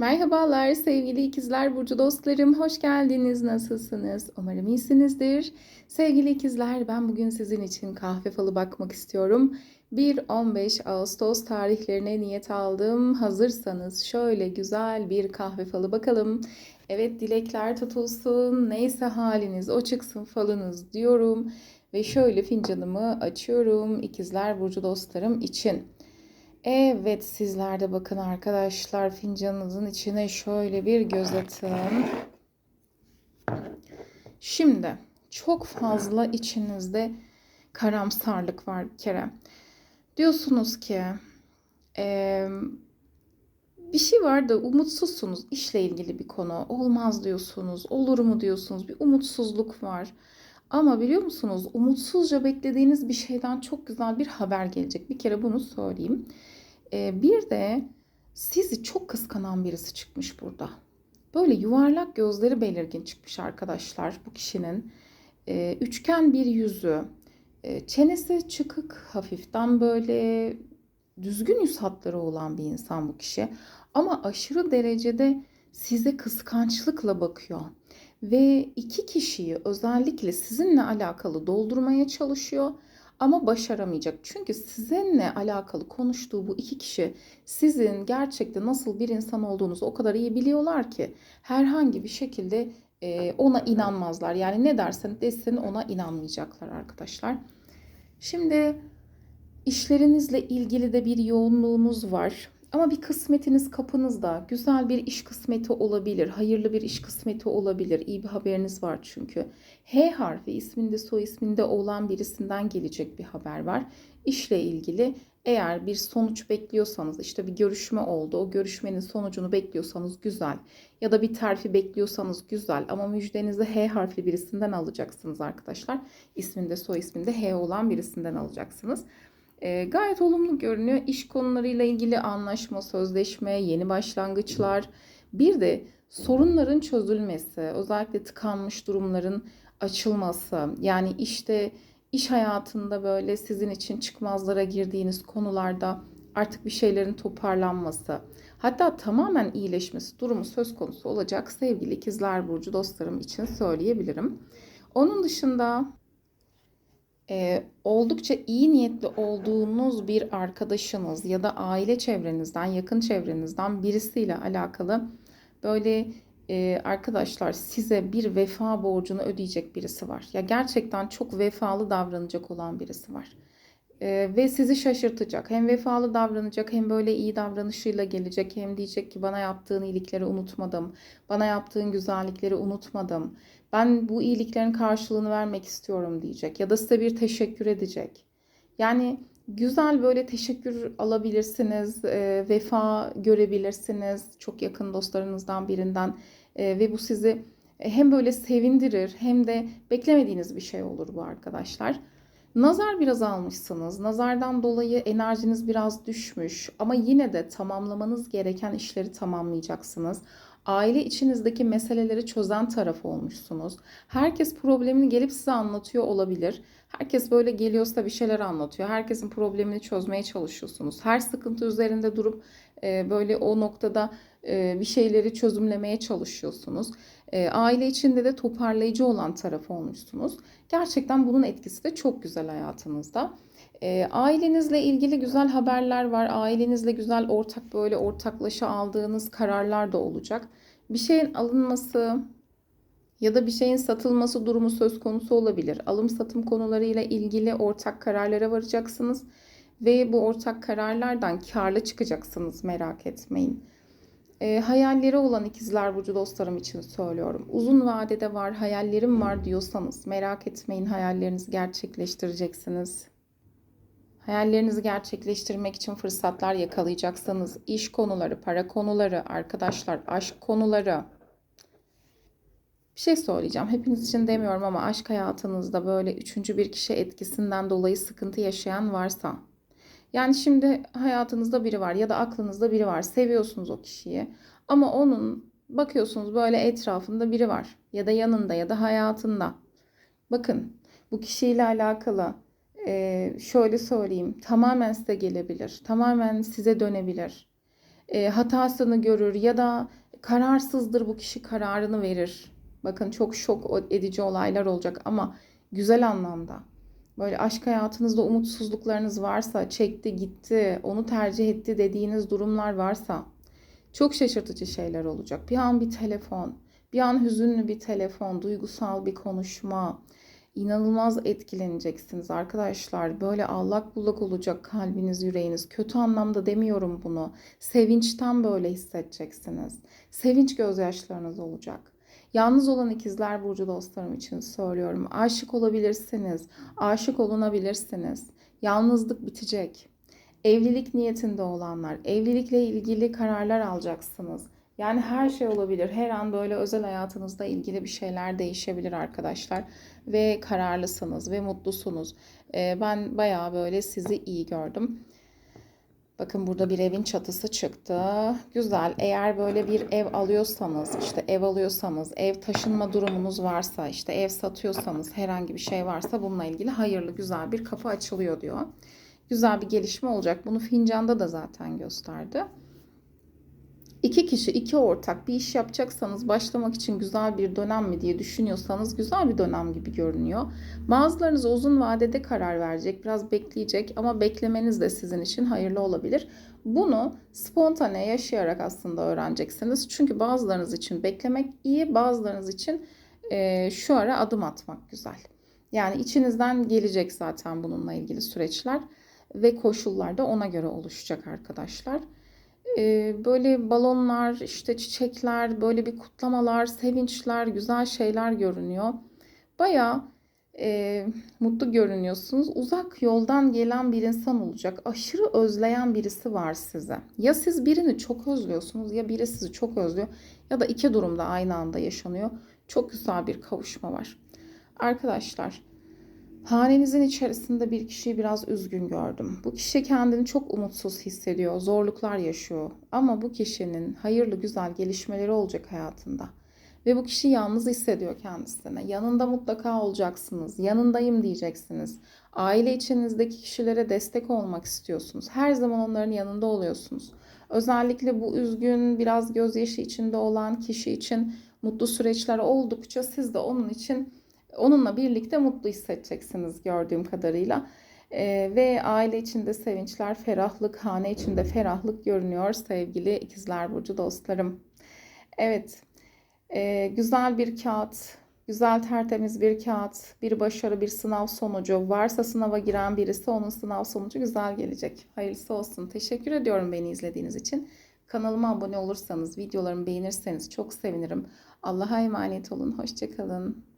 Merhabalar sevgili ikizler burcu dostlarım. Hoş geldiniz. Nasılsınız? Umarım iyisinizdir. Sevgili ikizler ben bugün sizin için kahve falı bakmak istiyorum. 1-15 Ağustos tarihlerine niyet aldım. Hazırsanız şöyle güzel bir kahve falı bakalım. Evet dilekler tutulsun. Neyse haliniz o çıksın falınız diyorum. Ve şöyle fincanımı açıyorum ikizler burcu dostlarım için. Evet sizler de bakın arkadaşlar fincanınızın içine şöyle bir göz atın. Şimdi çok fazla içinizde karamsarlık var bir kere. Diyorsunuz ki eee, bir şey var da umutsuzsunuz işle ilgili bir konu. Olmaz diyorsunuz, olur mu diyorsunuz, bir umutsuzluk var. Ama biliyor musunuz umutsuzca beklediğiniz bir şeyden çok güzel bir haber gelecek. Bir kere bunu söyleyeyim. Ee, bir de sizi çok kıskanan birisi çıkmış burada. Böyle yuvarlak gözleri belirgin çıkmış arkadaşlar bu kişinin. Ee, üçgen bir yüzü, e, çenesi çıkık, hafiften böyle düzgün yüz hatları olan bir insan bu kişi. Ama aşırı derecede size kıskançlıkla bakıyor. Ve iki kişiyi özellikle sizinle alakalı doldurmaya çalışıyor ama başaramayacak. Çünkü sizinle alakalı konuştuğu bu iki kişi sizin gerçekten nasıl bir insan olduğunuzu o kadar iyi biliyorlar ki herhangi bir şekilde e, ona inanmazlar. Yani ne dersen desin ona inanmayacaklar arkadaşlar. Şimdi işlerinizle ilgili de bir yoğunluğunuz var. Ama bir kısmetiniz kapınızda. Güzel bir iş kısmeti olabilir. Hayırlı bir iş kısmeti olabilir. İyi bir haberiniz var çünkü. H harfi isminde soy isminde olan birisinden gelecek bir haber var. İşle ilgili eğer bir sonuç bekliyorsanız işte bir görüşme oldu. O görüşmenin sonucunu bekliyorsanız güzel. Ya da bir terfi bekliyorsanız güzel. Ama müjdenizi H harfli birisinden alacaksınız arkadaşlar. İsminde soy isminde H olan birisinden alacaksınız. E, gayet olumlu görünüyor. İş konularıyla ilgili anlaşma, sözleşme, yeni başlangıçlar. Bir de sorunların çözülmesi, özellikle tıkanmış durumların açılması. Yani işte iş hayatında böyle sizin için çıkmazlara girdiğiniz konularda artık bir şeylerin toparlanması. Hatta tamamen iyileşmesi durumu söz konusu olacak sevgili ikizler burcu dostlarım için söyleyebilirim. Onun dışında e, oldukça iyi niyetli olduğunuz bir arkadaşınız ya da aile çevrenizden, yakın çevrenizden birisiyle alakalı böyle e, arkadaşlar size bir vefa borcunu ödeyecek birisi var. Ya gerçekten çok vefalı davranacak olan birisi var. E, ve sizi şaşırtacak. Hem vefalı davranacak hem böyle iyi davranışıyla gelecek. Hem diyecek ki bana yaptığın iyilikleri unutmadım. Bana yaptığın güzellikleri unutmadım. Ben bu iyiliklerin karşılığını vermek istiyorum diyecek. Ya da size bir teşekkür edecek. Yani güzel böyle teşekkür alabilirsiniz. E, vefa görebilirsiniz. Çok yakın dostlarınızdan birinden. E, ve bu sizi hem böyle sevindirir hem de beklemediğiniz bir şey olur bu arkadaşlar. Nazar biraz almışsınız. Nazardan dolayı enerjiniz biraz düşmüş ama yine de tamamlamanız gereken işleri tamamlayacaksınız. Aile içinizdeki meseleleri çözen taraf olmuşsunuz. Herkes problemini gelip size anlatıyor olabilir. Herkes böyle geliyorsa bir şeyler anlatıyor. Herkesin problemini çözmeye çalışıyorsunuz. Her sıkıntı üzerinde durup e, böyle o noktada bir şeyleri çözümlemeye çalışıyorsunuz. E, aile içinde de toparlayıcı olan taraf olmuşsunuz. Gerçekten bunun etkisi de çok güzel hayatınızda. E, ailenizle ilgili güzel haberler var. Ailenizle güzel ortak böyle ortaklaşa aldığınız kararlar da olacak. Bir şeyin alınması ya da bir şeyin satılması durumu söz konusu olabilir. Alım satım konularıyla ilgili ortak kararlara varacaksınız ve bu ortak kararlardan karlı çıkacaksınız merak etmeyin. E, hayalleri olan ikizler burcu dostlarım için söylüyorum. Uzun vadede var, hayallerim var diyorsanız merak etmeyin hayallerinizi gerçekleştireceksiniz. Hayallerinizi gerçekleştirmek için fırsatlar yakalayacaksanız iş konuları, para konuları, arkadaşlar, aşk konuları. Bir şey söyleyeceğim. Hepiniz için demiyorum ama aşk hayatınızda böyle üçüncü bir kişi etkisinden dolayı sıkıntı yaşayan varsa yani şimdi hayatınızda biri var ya da aklınızda biri var. Seviyorsunuz o kişiyi. Ama onun bakıyorsunuz böyle etrafında biri var. Ya da yanında ya da hayatında. Bakın bu kişiyle alakalı e, şöyle söyleyeyim. Tamamen size gelebilir. Tamamen size dönebilir. e, hatasını görür ya da kararsızdır bu kişi kararını verir. Bakın çok şok edici olaylar olacak ama güzel anlamda. Böyle aşk hayatınızda umutsuzluklarınız varsa, çekti gitti, onu tercih etti dediğiniz durumlar varsa çok şaşırtıcı şeyler olacak. Bir an bir telefon, bir an hüzünlü bir telefon, duygusal bir konuşma. İnanılmaz etkileneceksiniz arkadaşlar. Böyle allak bullak olacak kalbiniz, yüreğiniz. Kötü anlamda demiyorum bunu. Sevinçten böyle hissedeceksiniz. Sevinç gözyaşlarınız olacak. Yalnız olan ikizler burcu dostlarım için söylüyorum. Aşık olabilirsiniz. Aşık olunabilirsiniz. Yalnızlık bitecek. Evlilik niyetinde olanlar, evlilikle ilgili kararlar alacaksınız. Yani her şey olabilir. Her an böyle özel hayatınızda ilgili bir şeyler değişebilir arkadaşlar. Ve kararlısınız ve mutlusunuz. Ee, ben bayağı böyle sizi iyi gördüm. Bakın burada bir evin çatısı çıktı. Güzel. Eğer böyle bir ev alıyorsanız, işte ev alıyorsanız, ev taşınma durumunuz varsa, işte ev satıyorsanız, herhangi bir şey varsa bununla ilgili hayırlı güzel bir kapı açılıyor diyor. Güzel bir gelişme olacak. Bunu fincanda da zaten gösterdi. İki kişi, iki ortak bir iş yapacaksanız başlamak için güzel bir dönem mi diye düşünüyorsanız güzel bir dönem gibi görünüyor. Bazılarınız uzun vadede karar verecek, biraz bekleyecek ama beklemeniz de sizin için hayırlı olabilir. Bunu spontane yaşayarak aslında öğreneceksiniz. Çünkü bazılarınız için beklemek iyi, bazılarınız için e, şu ara adım atmak güzel. Yani içinizden gelecek zaten bununla ilgili süreçler ve koşullar da ona göre oluşacak arkadaşlar. Ee, böyle balonlar, işte çiçekler, böyle bir kutlamalar, sevinçler, güzel şeyler görünüyor. Baya e, mutlu görünüyorsunuz. Uzak yoldan gelen bir insan olacak. Aşırı özleyen birisi var size. Ya siz birini çok özlüyorsunuz ya biri sizi çok özlüyor ya da iki durumda aynı anda yaşanıyor. Çok güzel bir kavuşma var. Arkadaşlar Hanenizin içerisinde bir kişiyi biraz üzgün gördüm. Bu kişi kendini çok umutsuz hissediyor, zorluklar yaşıyor. Ama bu kişinin hayırlı güzel gelişmeleri olacak hayatında. Ve bu kişi yalnız hissediyor kendisine. Yanında mutlaka olacaksınız. Yanındayım diyeceksiniz. Aile içinizdeki kişilere destek olmak istiyorsunuz. Her zaman onların yanında oluyorsunuz. Özellikle bu üzgün, biraz gözyaşı içinde olan kişi için mutlu süreçler oldukça siz de onun için onunla birlikte mutlu hissedeceksiniz gördüğüm kadarıyla. Ee, ve aile içinde sevinçler, ferahlık, hane içinde ferahlık görünüyor sevgili ikizler burcu dostlarım. Evet, e, güzel bir kağıt, güzel tertemiz bir kağıt, bir başarı, bir sınav sonucu. Varsa sınava giren birisi onun sınav sonucu güzel gelecek. Hayırlısı olsun. Teşekkür ediyorum beni izlediğiniz için. Kanalıma abone olursanız, videolarımı beğenirseniz çok sevinirim. Allah'a emanet olun. Hoşçakalın.